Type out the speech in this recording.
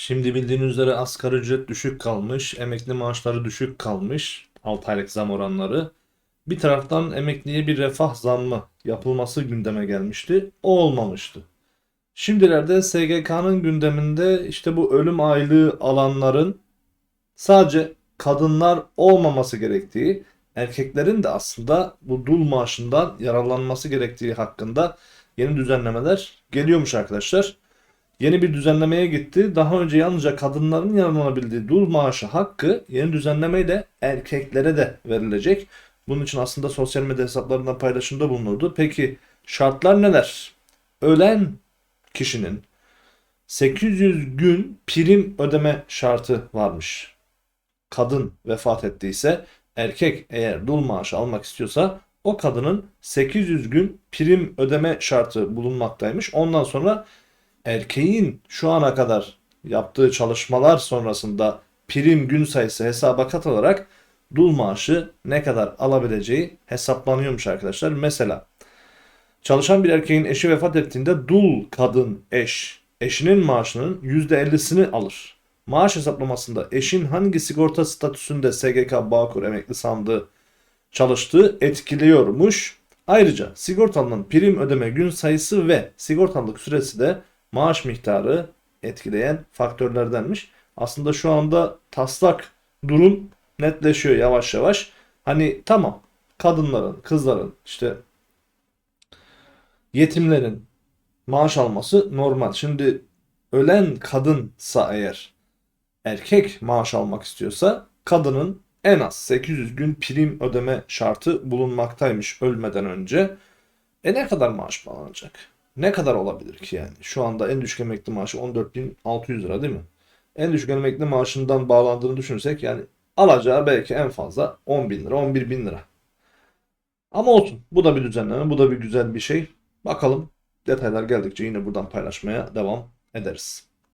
Şimdi bildiğiniz üzere asgari ücret düşük kalmış, emekli maaşları düşük kalmış, 6 aylık zam oranları. Bir taraftan emekliye bir refah zammı yapılması gündeme gelmişti. O olmamıştı. Şimdilerde SGK'nın gündeminde işte bu ölüm aylığı alanların sadece kadınlar olmaması gerektiği, erkeklerin de aslında bu dul maaşından yararlanması gerektiği hakkında yeni düzenlemeler geliyormuş arkadaşlar. Yeni bir düzenlemeye gitti. Daha önce yalnızca kadınların yararlanabildiği dul maaşı hakkı yeni düzenlemeyle erkeklere de verilecek. Bunun için aslında sosyal medya hesaplarından paylaşımda bulunurdu. Peki şartlar neler? Ölen kişinin 800 gün prim ödeme şartı varmış. Kadın vefat ettiyse erkek eğer dul maaşı almak istiyorsa o kadının 800 gün prim ödeme şartı bulunmaktaymış. Ondan sonra erkeğin şu ana kadar yaptığı çalışmalar sonrasında prim gün sayısı hesaba katılarak dul maaşı ne kadar alabileceği hesaplanıyormuş arkadaşlar. Mesela çalışan bir erkeğin eşi vefat ettiğinde dul kadın eş eşinin maaşının %50'sini alır. Maaş hesaplamasında eşin hangi sigorta statüsünde SGK Bağkur emekli sandığı çalıştığı etkiliyormuş. Ayrıca sigortalının prim ödeme gün sayısı ve sigortalılık süresi de maaş miktarı etkileyen faktörlerdenmiş. Aslında şu anda taslak durum netleşiyor yavaş yavaş. Hani tamam kadınların, kızların, işte yetimlerin maaş alması normal. Şimdi ölen kadınsa eğer erkek maaş almak istiyorsa kadının en az 800 gün prim ödeme şartı bulunmaktaymış ölmeden önce. E ne kadar maaş bağlanacak? Ne kadar olabilir ki yani? Şu anda en düşük emekli maaşı 14.600 lira değil mi? En düşük emekli maaşından bağlandığını düşünürsek yani alacağı belki en fazla 10 bin lira, 11 bin lira. Ama olsun. Bu da bir düzenleme. Bu da bir güzel bir şey. Bakalım detaylar geldikçe yine buradan paylaşmaya devam ederiz.